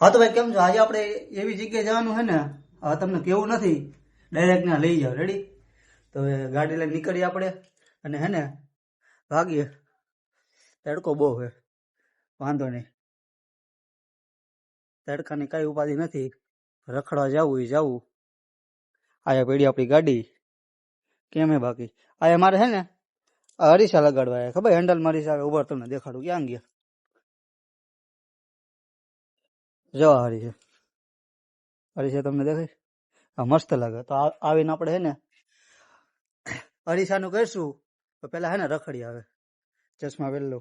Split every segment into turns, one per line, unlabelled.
હા, તો ભાઈ કેમ છો? આજે આપણે એવી જગ્યાએ જવાનું છે ને હવે તમને કેવું નથી? ડાયરેક્ટ ના લઈ જાઓ રેડી તો ગાડી લઈને નીકળીએ આપણે અને હે ને, ભાગીએ. તડકો બહુ છે. વાંધો નહીં. તડકાની કઈ ઉપાધિ નથી. રખડવા જવું એ જવું. આયા પેઢી આપણી ગાડી. કેમ હે બાકી? આયા મારે છે ને, અરીસા લગાડવા ખબર? હેન્ડલ મરીસા ઉભર તમને દેખાડું. ક્યાં ગયા? જો હરી છે. હરી છે તમને દેખાય? આ મસ્ત લાગે. તો આવીને આપણે હે ને અરીસાનું કરીશું. તો પેલા હે ને રખડી આવે ચશ્મા પહેરલો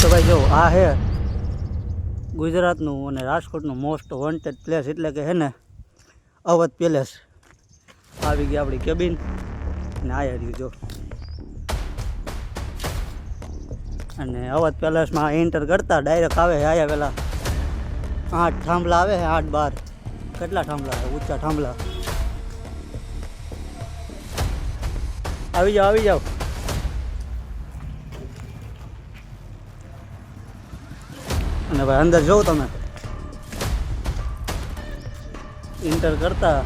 તો ભાઈ જો, આ હે ગુજરાતનું અને રાજકોટનું મોસ્ટ વોન્ટેડ પ્લેસ એટલે કે હે ને, અવધ પેલેસ આવી ગઈ આપણી કેબિન અને આ રહ્યું જો. અને અવધ પેલેસમાં એન્ટર કરતા ડાયરેક્ટ આવે છે આયા પેલા આઠ થાંભલા આવે છે આઠ બાર. કેટલા થાંભલા છે ઊંચા થાંભલા. આવી જાઓ આવી જાઓ. અને ભાઈ, અંદર જોઉં તમે. ઇન્ટર કરતા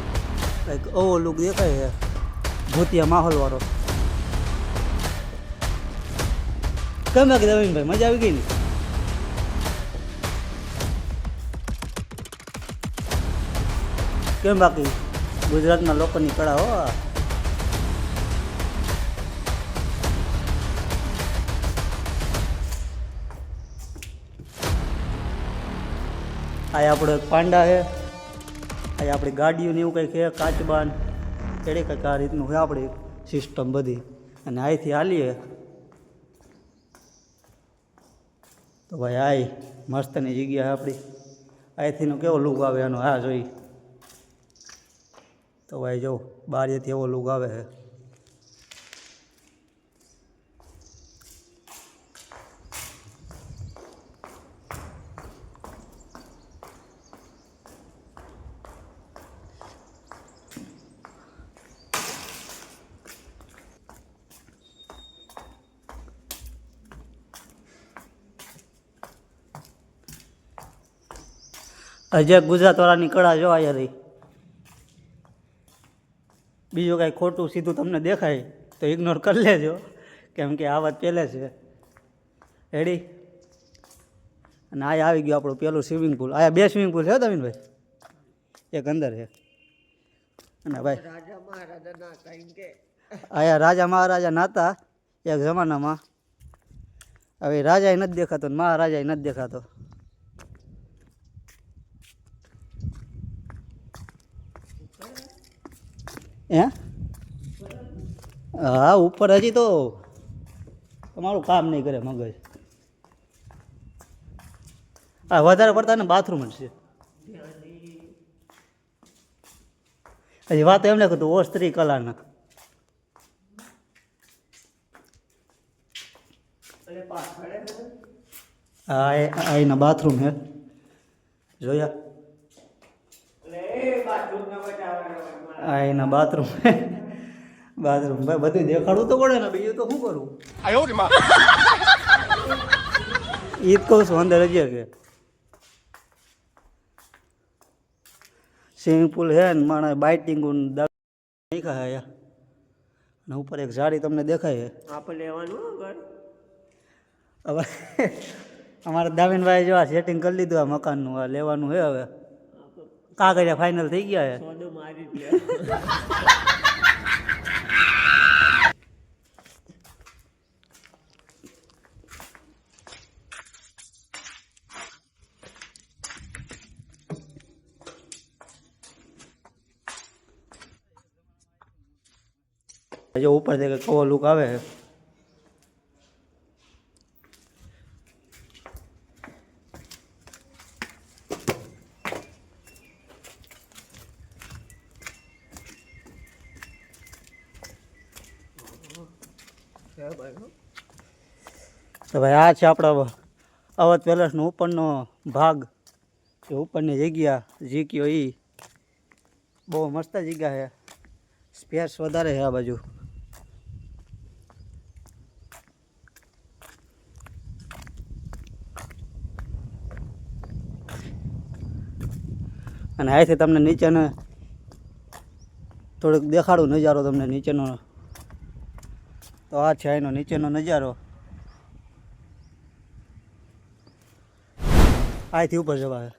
કંઈક ઓવો લુક દેખાય ભૂતિયા માહોલ વાળો. કેમ બાકી ભાઈ, મજા આવી ગઈ ને? કેમ બાકી? ગુજરાતના લોકોની કળા હો આ. આપણો એક પાંડા છે. આ આપણી ગાડીઓ ને એવું કંઈક છે, કાચબાન. એડે કંઈક આ રીતનું છે આપણી સિસ્ટમ બધી. અને અહીંથી હાલીએ. તો ભાઈ આય, મસ્તની જગ્યા આપણી અહીંથીનો કેવો લુક આવે એનો હા જોઈ. તો ભાઈ જો બારીએથી એવો લુક આવે છે. અજય ગુજરાતવાળાની કળા જો અહીંયા રહી બીજું કાંઈ ખોટું સીધું તમને દેખાય તો ઇગ્નોર કરી લેજો. કેમ કે આ વાત પહેલે છે. રેડી અને આ આવી ગયું આપણું પેલું સ્વિમિંગ પુલ આયા બે સ્વિમિંગ પુલ છે દમીનભાઈ એક અંદર છે. અને ભાઈ આયા રાજા મહારાજા નાતા એક જમાનામાં. હવે રાજાએ નથી દેખાતો ને મહારાજાએ નથી દેખાતો. હે? હા, ઉપર હજી તો તમારું કામ નહીં કરે મગજ. હા વધારે પડતા ને બાથરૂમ જ છે. હજી વાત એમને કીધું ઓ સ્ત્રી કલાના. હા એના બાથરૂમ હે. જોયા. આ એના બાથરૂમ બાથરૂમ ભાઈ બધું દેખાડવું તો પડે ને બીજું તો શું કરું? ઈ જ કહું છું અંદર જ કે સ્વિમિંગ પુલ છે ને માણસ બાઇટિંગ નાખ્યા છે. અને ઉપર એક ઝાડી તમને દેખાય છે.
આપણે લેવાનું
હવે અમારા દામિનભાઈ જો આ સેટિંગ કરી લીધું આ મકાનનું આ લેવાનું હે હવે. કાગળિયા ફાઇનલ થઈ ગયા છે
સોદો મારી જ લે
જો ઉપરથી કવો લુક આવે છે તો ભાઈ આ છે આપણા અવધ પેલેસનો ઉપરનો ભાગ. એ ઉપરની જગ્યા જીક્યો એ બહુ મસ્ત જગ્યા છે. સ્પેસ વધારે છે આ બાજુ. અને અહીંથી તમને નીચેનો થોડુંક દેખાડું નજારો તમને નીચેનો તો આ છે એનો નીચેનો નજારો. આથી ઉપર જવાય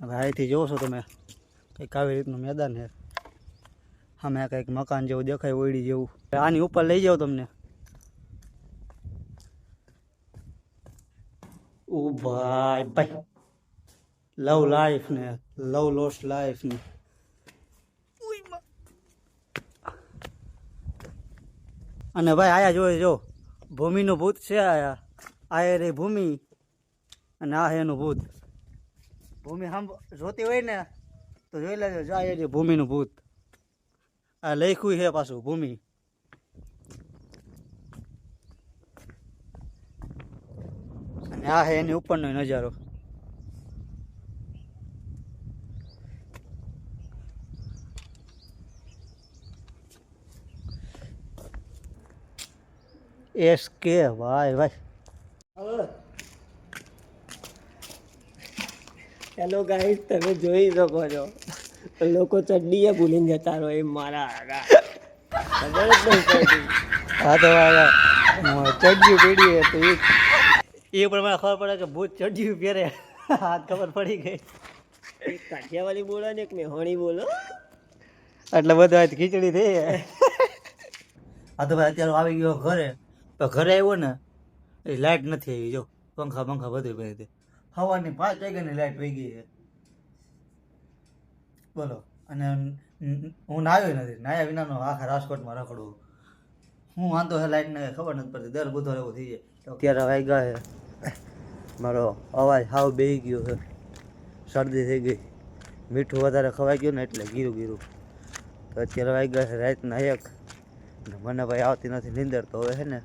હવે અહીંથી જોવો છો તમે, કંઈક આવી રીતનું મેદાન છે. સામે કંઈક મકાન જેવું દેખાય, ઓયડી જેવું. આની ઉપર લઈ જાઓ તમને. ઓ ભાઈ લવ લાઈફ ને લવ લોસ્ટ લાઈફ ને. અને ભાઈ આયા જોઈ જો, ભૂમિનું ભૂત છે આયા. આ રે ભૂમિ અને આ એનું ભૂત. ભૂમિ હમ જોતી હોય ને, તો જોઈ લેજો, જો આ રે ભૂમિનું ભૂત. આ લખ્યું છે પાછું, ભૂમિ. અને આ છે એની ઉપરનો નજારો. એસ કે ભાઈ ભાઈ
હેલો ગાઈસ તમે જોઈ શકો છો. લોકો ચડડીએ ભૂલીને જતા રહો એ મારા ખબર જ નહીં પડતી.
હા તો ચડ્યું તો એ પણ ખબર પડે કે ભૂત ચડ્યું પહેરે હાથ ખબર પડી ગઈ.
એક કાઠિયાવાડી બોલો ને એક મેહોણી બોલો.
એટલે બધું ખીચડી થઈ હા તો ભાઈ અત્યારે આવી ગયો ઘરે. તો ઘરે આવ્યો ને, એ લાઇટ નથી આવી, જો, પંખા પંખા બધું ભાઈ દે હવાની પાંચ વાગ્યાની લાઇટ વહી ગઈ છે. બોલો, અને હું નાયો નથી, નાયા વિનાનો આખા રાજકોટમાં રખડું. હું વાંધો છે લાઇટને ખબર નથી પડતી, દર બુધવારે એવું થઈ જાય. અત્યારે વાગ્યા છે. મારો અવાજ હાવ બેહી ગયો છે. શરદી થઈ ગઈ. મીઠું વધારે ખવાઈ ગયું ને એટલે ગીરું ગીરું. તો અત્યારે વાગ્યા છે રાતના એક. મને ભાઈ આવતી નથી, નીંદર તો હવે છે ને.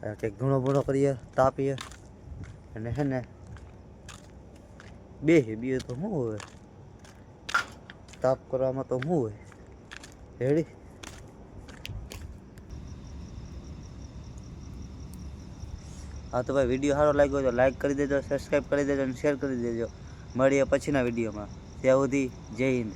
કંઈક ઘણો ભૂણો કરીએ, તાપીએ. અને છે ને બે બે તો શું હોય? તાપ કરવામાં તો શું હોય? રેડી? હા, તો ભાઈ વીડિયો સારો લાગ્યો તો લાઈક કરી દેજો સબસ્ક્રાઈબ કરી દેજો અને શેર કરી દેજો. મળીએ પછીના વિડીયોમાં. ત્યાં સુધી જય હિન્દ.